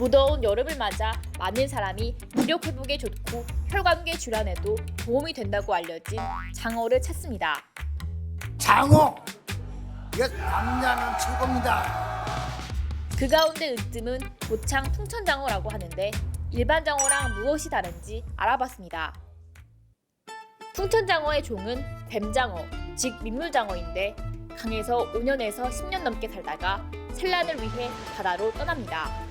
무더운 여름을 맞아 많은 사람이 무력 회복에 좋고 혈관계 질환에도 도움이 된다고 알려진 장어를 찾습니다. 장어 이게 남자는 최고입니다. 그 가운데 으뜸은 고창 풍천장어라고 하는데 일반 장어랑 무엇이 다른지 알아봤습니다. 풍천장어의 종은 뱀장어, 즉 민물장어인데 강에서 5년에서 10년 넘게 살다가 산란을 위해 바다로 떠납니다.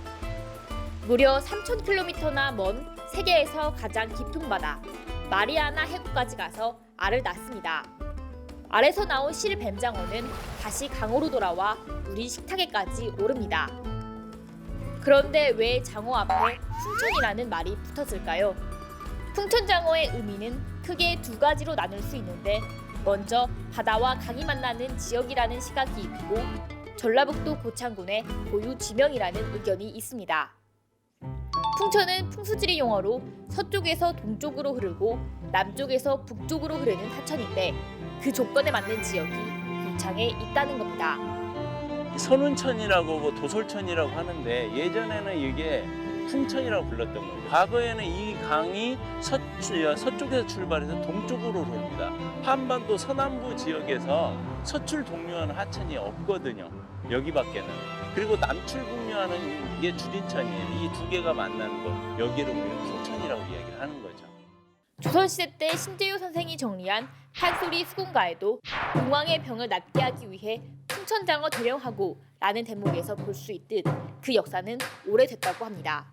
무려 3,000km나 먼 세계에서 가장 깊은 바다 마리아나 해구까지 가서 알을 낳습니다. 알에서 나온 실뱀장어는 다시 강으로 돌아와 우리 식탁에까지 오릅니다. 그런데 왜 장어 앞에 풍천이라는 말이 붙었을까요? 풍천장어의 의미는 크게 두 가지로 나눌 수 있는데 먼저 바다와 강이 만나는 지역이라는 시각이 있고 전라북도 고창군의 고유 지명이라는 의견이 있습니다. 풍천은 풍수지리 용어로 서쪽에서 동쪽으로 흐르고 남쪽에서 북쪽으로 흐르는 하천인데 그 조건에 맞는 지역이 고창에 있다는 겁니다. 선운천이라고 뭐 도솔천이라고 하는데 예전에는 이게 풍천이라고 불렀던 거예요. 과거에는 이 강이 서, 서쪽에서 출발해서 동쪽으로 흐릅니다. 한반도 서남부 지역에서 서출 동류하는 하천이 없거든요. 여기밖에는. 그리고 남출 북류하는 게 주린천이에요. 이 두 개가 만나는 거 여기를 우리는 풍천이라고 이야기를 하는 거죠. 조선시대 때 신재유 선생이 정리한 판소리 수군가에도 공왕의 병을 낫게 하기 위해 풍천장어 대령하고 라는 대목에서 볼 수 있듯 그 역사는 오래됐다고 합니다.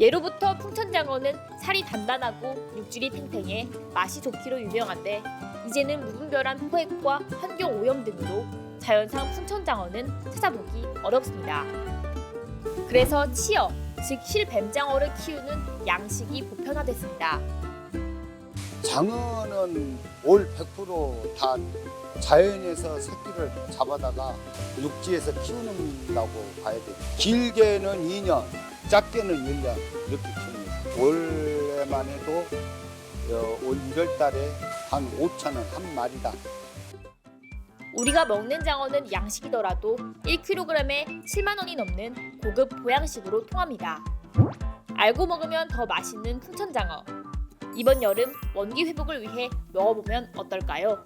예로부터 풍천장어는 살이 단단하고 육질이 탱탱해 맛이 좋기로 유명한데 이제는 무분별한 포획과 환경 오염 등으로 자연상 풍천장어는 찾아보기 어렵습니다. 그래서 치어, 즉 실뱀장어를 키우는 양식이 보편화됐습니다. 장어는 올 100%다 자연에서 새끼를 잡아다가 육지에서 키우는다고 봐야 돼. 길게는 2년, 작게는 1년 이렇게 키웁니다. 올해만 해도 어, 올 1월 달에 한 5천 원 한 마리다. 우리가 먹는 장어는 양식이더라도 1kg에 7만 원이 넘는 고급 보양식으로 통합니다. 알고 먹으면 더 맛있는 풍천장어. 이번 여름 원기 회복을 위해 먹어보면 어떨까요?